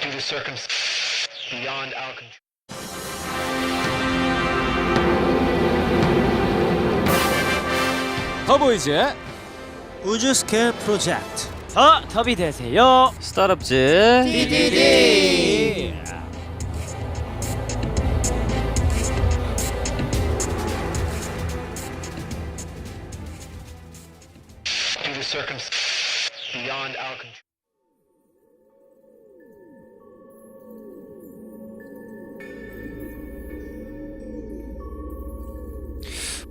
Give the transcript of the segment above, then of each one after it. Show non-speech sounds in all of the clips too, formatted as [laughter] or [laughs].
due to circumstances beyond our control. 더보이즈의 우주 스케일 프로젝트 어, 더비 되세요. 스타럽즈 Due to circumstances beyond our control.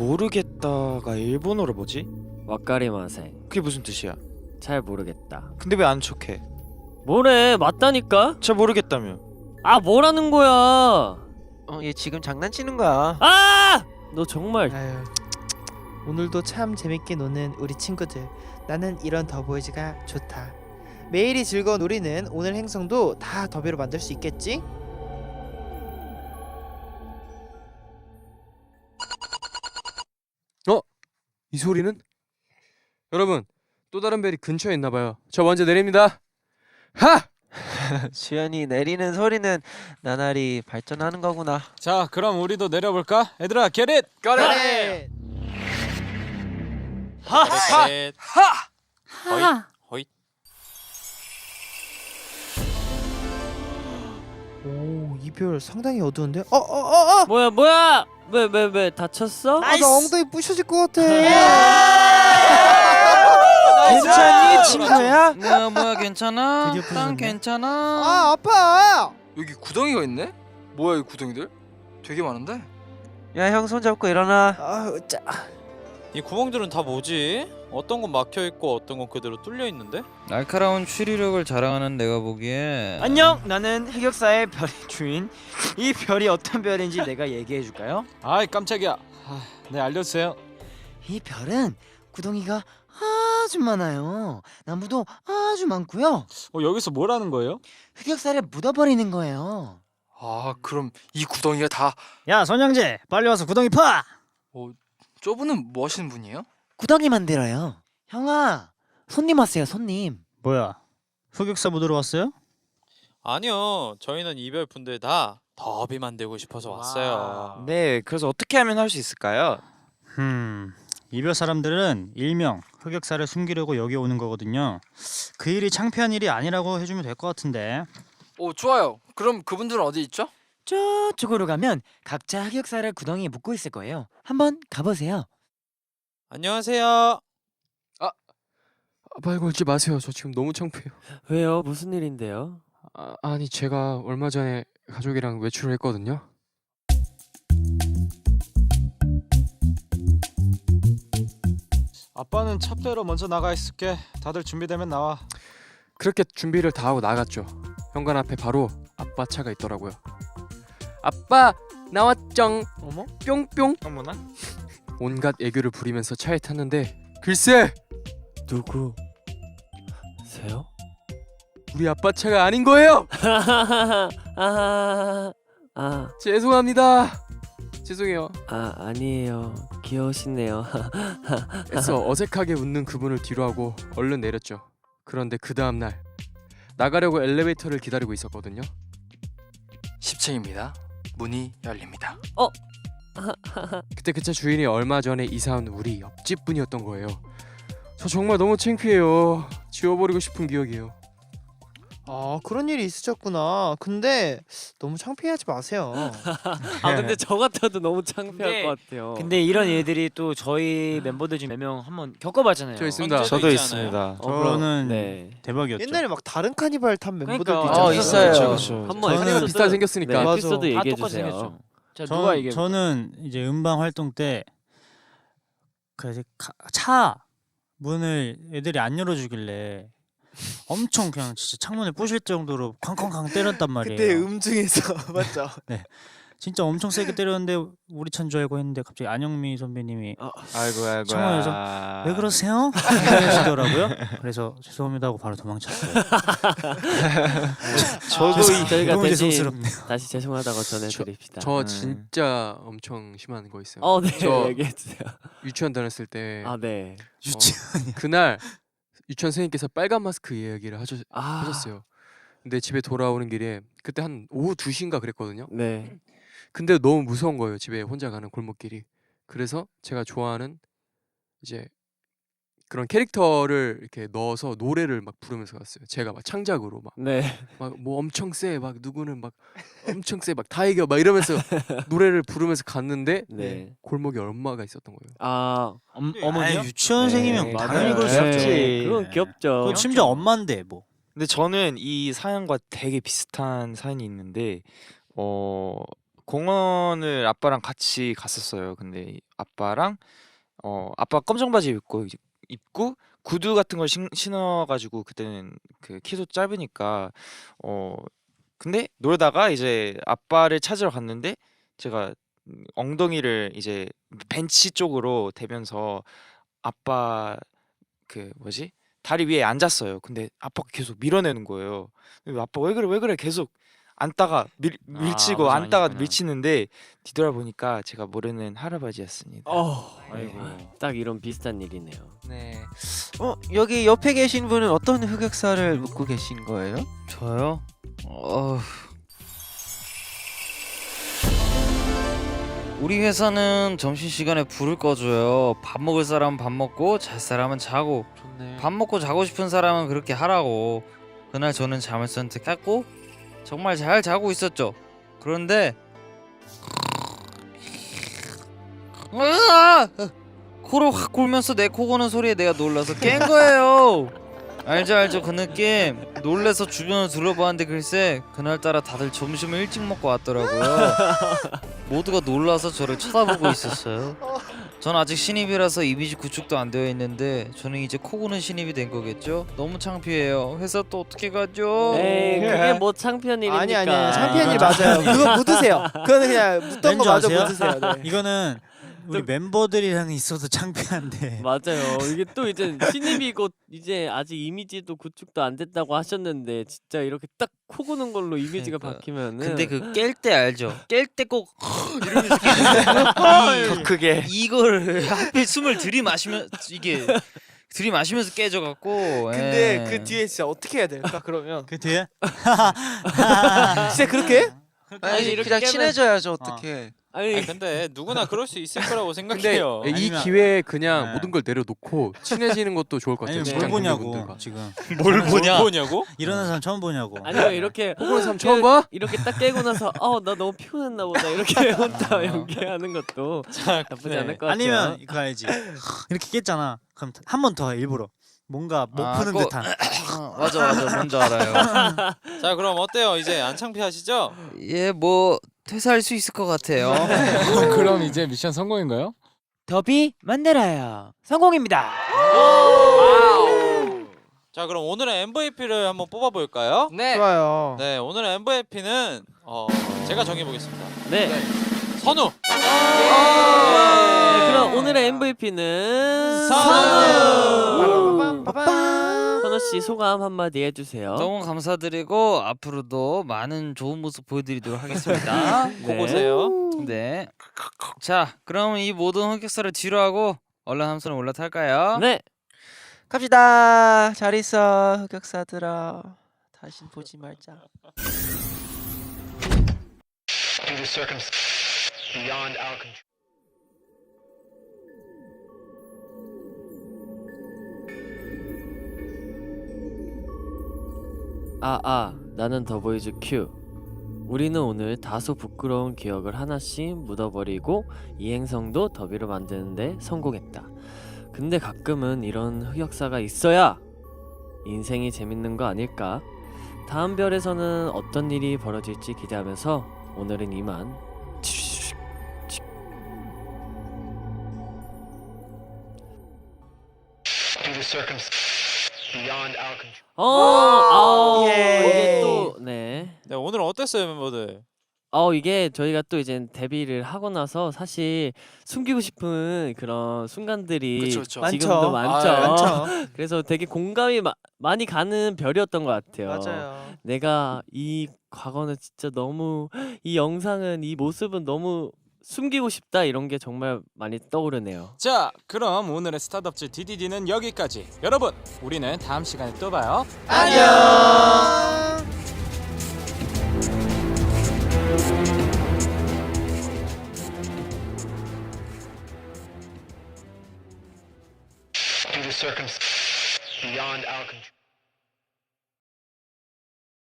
모르겠다가 일본어로 뭐지? 와까리마생. 그게 무슨 뜻이야? 잘 모르겠다. 근데 왜 안 척해? 뭐래? 맞다니까? 잘 모르겠다며 아, 뭐라는 거야? 어, 얘 지금 장난치는 거야. 아! 너 정말 아유, 오늘도 참 재밌게 노는 우리 친구들. 나는 이런 더보이즈가 좋다. 매일이 즐거운 우리는 오늘 행성도 다 더비로 만들 수 있겠지? 이 소리는? 여러분 또 다른 벨이 근처에 있나 봐요. 저 먼저 내립니다. 하! [laughs] 수연이 내리는 소리는 나날이 발전하는 거구나. 자 그럼 우리도 내려볼까? 얘들아 get it! 그래. 셋 하! 호잇 오, 이별 상당히 어두운데? 어, 어, 어, 어! 뭐야, 뭐야? 왜, 왜, 왜 다쳤어? 아, 나 엉덩이 부셔질 것 같아. 괜찮니 친구야? 뭐야 뭐야 괜찮아? 부서졌네. 괜찮아? 아, 아파. 여기 구덩이가 있네? 뭐야 이 구덩이들? 되게 많은데? 야, 형 손 잡고 일어나. 아, 짜. 이 구멍들은 다 뭐지? 어떤 건 막혀 있고 어떤 건 그대로 뚫려 있는데? 날카로운 추리력을 자랑하는 내가 보기에 안녕 나는 흑역사의 별의 주인 이 별이 어떤 별인지 내가 얘기해 줄까요? 아이 깜짝이야. 아, 네 알려주세요. 이 별은 구덩이가 아주 많아요 나무도 아주 많고요 어 여기서 뭐라는 거예요? 흑역사를 묻어버리는 거예요 아 그럼 이 구덩이가 다야 선영재 빨리 와서 구덩이 파! 저분은 뭐 하시는 분이에요? 구덩이 만들어요 형아 손님 왔어요 손님 뭐야? 흑역사 묻으러 왔어요? 아니요. 저희는 이별 분들 다 더비 만들고 싶어서 왔어요. 네 그래서 어떻게 하면 할 수 있을까요? 음, 이별 사람들은 일명 흑역사를 숨기려고 여기 오는 거거든요. 그 일이 창피한 일이 아니라고 해주면 될 것 같은데. 오 좋아요. 그럼 그분들은 어디 있죠? 저쪽으로 가면 각자 흑역사를 구덩이에 묻고 있을 거예요 한번 가보세요 안녕하세요. 아, 말 걸지 마세요. 저 지금 너무 창피해요. 왜요? 무슨 일인데요? 아, 아니 제가 얼마 전에 가족이랑 외출을 했거든요. 아빠는 찹대로 먼저 나가 있을게. 다들 준비되면 나와. 그렇게 준비를 다 하고 나갔죠. 현관 앞에 바로 아빠 차가 있더라고요. 아빠 나왔쩡. 어머? 뿅뿅. 어머나 온갖 애교를 부리면서 차에 탔는데 글쎄 누구? 세요? 우리 아빠 차가 아닌 거예요. [laughs] 아, 아, 죄송합니다. 죄송해요. 아, 아니에요. 귀여우시네요. [laughs] 애써 어색하게 웃는 그분을 뒤로 하고 얼른 내렸죠. 그런데 그 다음 날 나가려고 엘리베이터를 기다리고 있었거든요. 10층입니다. 문이 열립니다. 어? [laughs] 그때 그 차 주인이 얼마 전에 이사 온 우리 옆집 분이었던 거예요. 저 정말 너무 창피해요. 지워버리고 싶은 기억이에요. 아, 그런 일이 있으셨구나. 근데 너무 창피하지 마세요. [laughs] 아, 근데 저 같아도 너무 창피할 근데- 것 같아요. 근데 이런 일들이 또 저희 멤버들 중에 몇 명 한번 겪어봤잖아요 저 있습니다. 저도 있지 있습니다. 어, 그럼- 저는 네. 대박이었죠. 옛날에 막 다른 카니발 탄 멤버들도 그러니까. 있잖아요. 어, 있어요. 그렇죠, 그렇죠. 한번 저는 에피소드- 비슷하게 생겼으니까. 네, 맞아. 에피소드 다 얘기해 똑같이 주세요. 생겼죠 자 저, 누가 얘기해 저는 이제 음방 활동 때그 카- 차 문을 애들이 안 열어주길래 엄청 그냥 진짜 창문을 부실 정도로 쾅쾅쾅 때렸단 말이에요. 그때 음중에서 [laughs] 맞죠? [laughs] 진짜 엄청 세게 때렸는데 우리 차인 줄 알고 했는데 갑자기 안영미 선배님이 아이고 아이고. 창문에서 왜 그러세요? 이러시더라고요. 그래서 죄송합니다 하고 바로 도망쳤어요. [laughs] 저도 저희가 너무 대신 죄송스럽네요. 다시 죄송하다고 전해드립시다. 저 음. 진짜 엄청 심한 거 있어요. 어, 네, 저- 얘기해 주세요. 유치원 다녔을 때 아, 네. 유치 그날 유치원 선생님께서 빨간 마스크 이야기를 하셨, 아, 하셨어요. 근데 집에 돌아오는 길에 그때 한 오후 2시인가 그랬거든요. 네. 근데 너무 무서운 거예요. 집에 혼자 가는 골목길이. 그래서 제가 좋아하는 이제 그런 캐릭터를 이렇게 넣어서 노래를 막 부르면서 갔어요. 제가 막 창작으로 막 네. 막뭐 엄청 세 막 누구는 막 엄청 세 막 다 이겨 막 이러면서 노래를 부르면서 갔는데 네. 골목에 엄마가 있었던 거예요. 아, 엄, 어머니요? 네. 유치원생이면 네, 당연히. 그럴 수. 네. 그건 귀엽죠. 그 심지어 엄마인데 뭐. 근데 저는 이 사연과 되게 비슷한 사연이 있는데 어 공원을 아빠랑 같이 갔었어요. 근데 이 아빠랑 어 아빠 검정 바지 입고 이제 입고 구두 같은 걸 신, 신어가지고 그때는 그 키도 짧으니까 어 근데 놀다가 이제 아빠를 찾으러 갔는데 제가 음, 엉덩이를 이제 벤치 쪽으로 대면서 아빠 그 뭐지 다리 위에 앉았어요. 근데 아빠가 계속 밀어내는 거예요. 근데 아빠 왜 그래 왜 그래 계속 앉다가 밀, 밀치고 아버지 앉다가 아니었구나. 밀치는데 뒤돌아보니까 제가 모르는 할아버지였습니다. 어, 아이고. 딱 이런 비슷한 일이네요. 네. 어 여기 옆에 계신 분은 어떤 흑역사를 묻고 계신 거예요? 저요? 어... 우리 회사는 점심시간에 불을 꺼줘요. 밥 먹을 사람은 밥 먹고 잘 사람은 자고 좋네. 밥 먹고 자고 싶은 사람은 그렇게 하라고. 그날 저는 잠을 선택했고 정말 잘 자고 있었죠. 그런데 으아! 코를 확 골면서 내 코 고는 소리에 내가 놀라서 깬 거예요. 알죠 알죠 그 느낌. 놀래서 주변을 둘러봤는데 글쎄 그날따라 다들 점심을 일찍 먹고 왔더라고요. 모두가 놀라서 저를 쳐다보고 있었어요. 전 아직 신입이라서 이미지 구축도 안 되어 있는데 저는 이제 코 고는 신입이 된 거겠죠? 너무 창피해요. 회사 또 어떻게 가죠? 에이, 그게 뭐 창피한 일입니까? 아니 아니 창피한 일 맞아요. 그거 묻으세요. 그거는 그냥 묻던 거 아세요? 묻으세요. 네. 이거는 우리 멤버들이랑 있어도 창피한데. [laughs] 맞아요. 이게 또 이제 신입이 고 이제 아직 이미지도 구축도 안 됐다고 하셨는데 진짜 이렇게 딱 코 고는 걸로 이미지가 그러니까. 바뀌면은 근데 그 깰 때 알죠? 깰 때 꼭 이러면서 더 크게 이걸 하필 숨을 들이마시면 이게 들이마시면서 깨져 갖고 근데 예. 그 뒤에 진짜 어떻게 해야 될까 그러면? 그 뒤에? [laughs] 진짜 그렇게? 해? 아니, 아니, 이렇게 그냥 깨면- 친해져야죠 어떻게? 아니, 아니 근데 누구나 그럴 수 있을 거라고 근데 생각해요. 이 아니면- 기회에 그냥 네. 모든 걸 내려놓고 친해지는 것도 좋을 것 같아요. 아니 직장 뭘 보냐고 동료분들과. 지금. [laughs] 뭘 보냐? 뭐냐고? 일어난 사람 처음 보냐고. 아니면 이렇게 그런 사람 처음 봐? 이렇게 딱 깨고 나서 어나 너무 피곤했나 보다 이렇게 [laughs] 혼자 연기하는 것도 나쁘지 않을 것 같아요. 아니면 이거 알지? 이렇게 깼잖아. 그럼 한 번 더 일부러 뭔가 못 아, 푸는 그거- 듯한. 어, [laughs] 맞아 맞아 뭔지 알아요. 자 그럼 어때요? 이제 안 창피하시죠? 예 뭐 퇴사할 수 있을 것 같아요. [laughs] 그럼 이제 미션 성공인가요? 더비 만들어요. 성공입니다. 자 그럼 오늘의 MVP를 한번 뽑아볼까요? 네. 좋아요. 네 오늘의 MVP는 어, 제가 정해보겠습니다. 네. 선우. 네, 오늘의 MVP는 선우! 선우 씨 소감 한마디 해주세요. 너무 감사드리고 앞으로도 많은 좋은 모습 보여드리도록 하겠습니다. [laughs] 고 보세요. 네. 자 그럼 이 모든 흑역사를 뒤로 하고 얼른 함선에 올라탈까요? 네. 갑시다. 잘 있어 흑역사들아. 다신 보지 말자. Beyond our control. 아, 아, 나는 더보이즈 큐. 우리는 오늘 다소 부끄러운 기억을 하나씩 묻어버리고 이 행성도 더비로 만드는데 성공했다. 근데 가끔은 이런 흑역사가 있어야 인생이 재밌는 거 아닐까? 다음 별에서는 어떤 일이 벌어질지 기대하면서 오늘은 이만. Beyond our control. 어, 아, 예. 이게 또 네. 네 오늘 어땠어요 멤버들? 어 이게 저희가 또 이제 데뷔를 하고 나서 사실 숨기고 싶은 그런 순간들이 그쵸, 그쵸. 지금도 많죠. 아, 많죠. [laughs] 그래서 되게 공감이 마- 많이 가는 별이었던 것 같아요. 맞아요. 내가 이 과거는 진짜 너무 이 영상은 이 모습은 너무 숨기고 싶다 이런 게 정말 많이 떠오르네요. 자, 그럼 오늘의 스타트업즈 DDD는 여기까지. 여러분, 우리는 다음 시간에 또 봐요. 안녕.